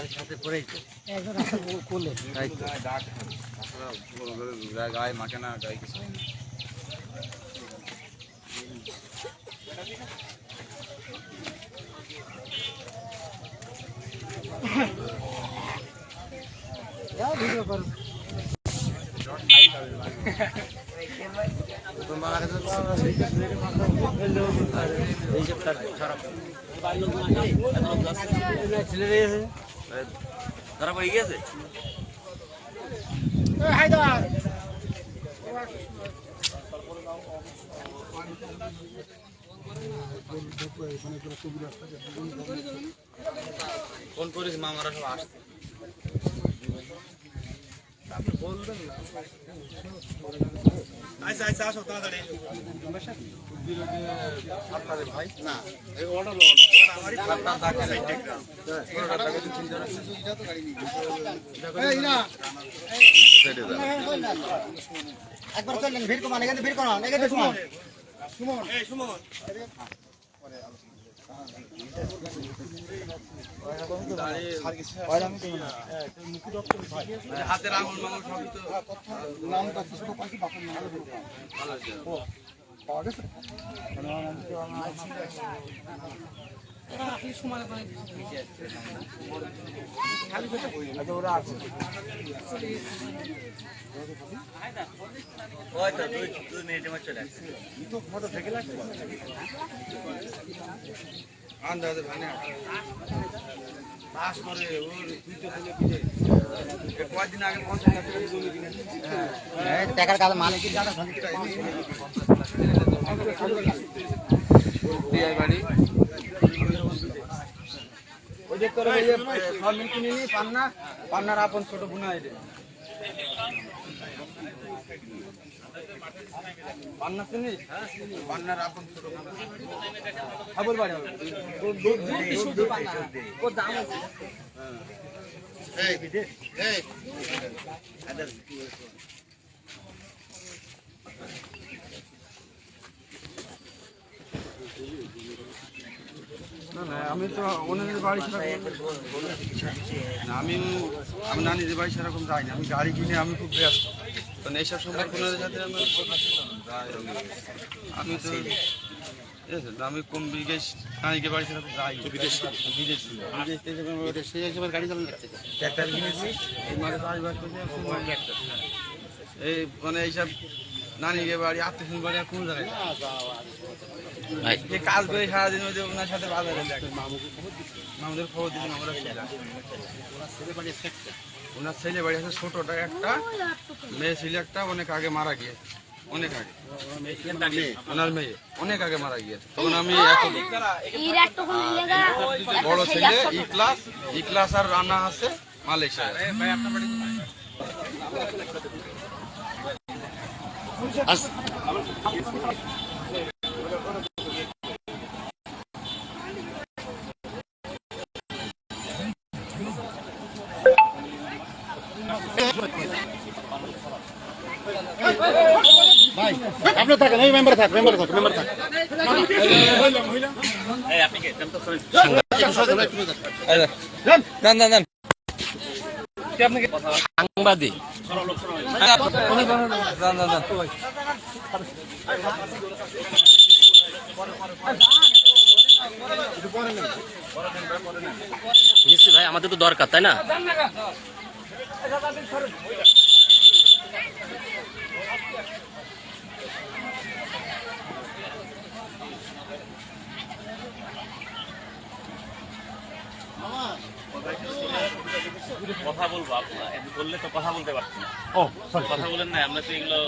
গাড়ির সাথে তাই তো। গায়ে মাখে না গায়ে কিছু ভিডিও করো তোমার ধরা পড়ে গিয়েছে ফোন করিস মামারা সব আসছে। একবার চলেন ভিড় কমান এখানে ভিড় কমান এখানে সুমন। এই সুমন। হাতের আঙুল মাঙুল সবই তো নামটা কিছু পাখি বাপের নাম আছে পাওয়া গেছে ওই তো দুই আন্দাজে ভাই পাস করে ওর তুই তো বলে দিলে এ আগে পঞ্চাশ লাখ টাকা জমি কিনেছে। টাকার কাছে মালিকের টাকা বিয়ে বাড়ি। ওই যে তোর ওই যে সব কিনে নি পান্না পান্নার আপন ছোট বোনা এদের পান্না চিনিস? পান্নার আপন ছোট খাবার বাড়ি হবে। ওর দাম আছে। না না আমি তো ওনাদের বাড়ি সেরকম আমি আমি না নিজের বাড়ি সেরকম যাই না। আমি গাড়ি কিনে আমি খুব ব্যস্ত। তো নেশার সময় ওনাদের সাথে আমি আমি তো আমি কম বিদেশ নানিকে বাড়ি সেরকম যাই বিদেশ বিদেশ বিদেশ সেই হিসেবে গাড়ি চালানো ট্র্যাক্টর কিনেছি। এই চাষবাস করছি ট্র্যাক্টর। এই মানে এইসব নানিকে বাড়ি আত্মীয় বাড়ি আর কোনো জায়গায় না। এই কাজ করে সারাদিন ওই যে ওনার সাথে বাজারে যাই মামুদের খবর দিলাম আমরা ওনার ছেলে বাড়ি আছে ছোটটা একটা মেয়ে ছিল একটা অনেক আগে মারা গিয়েছে। অনেক আগে। ওনার মেয়ে অনেক আগে মারা গিয়েছে। তখন আমি এখন বড় ছেলে ই ক্লাস ই ক্লাস আর রান্না আছে মালয়েশিয়ায়। ভাই আপনি থাকেন এই মেম্বার থাক মেম্বার থাক মেম্বার থাক। সাংবাদিক। নিশ্চয়ই ভাই আমাদের তো দরকার তাই না? কথা বলব আপনার। বললে তো কথা বলতে পারছি না। ও কথা বলেন না আমরা তো এগুলো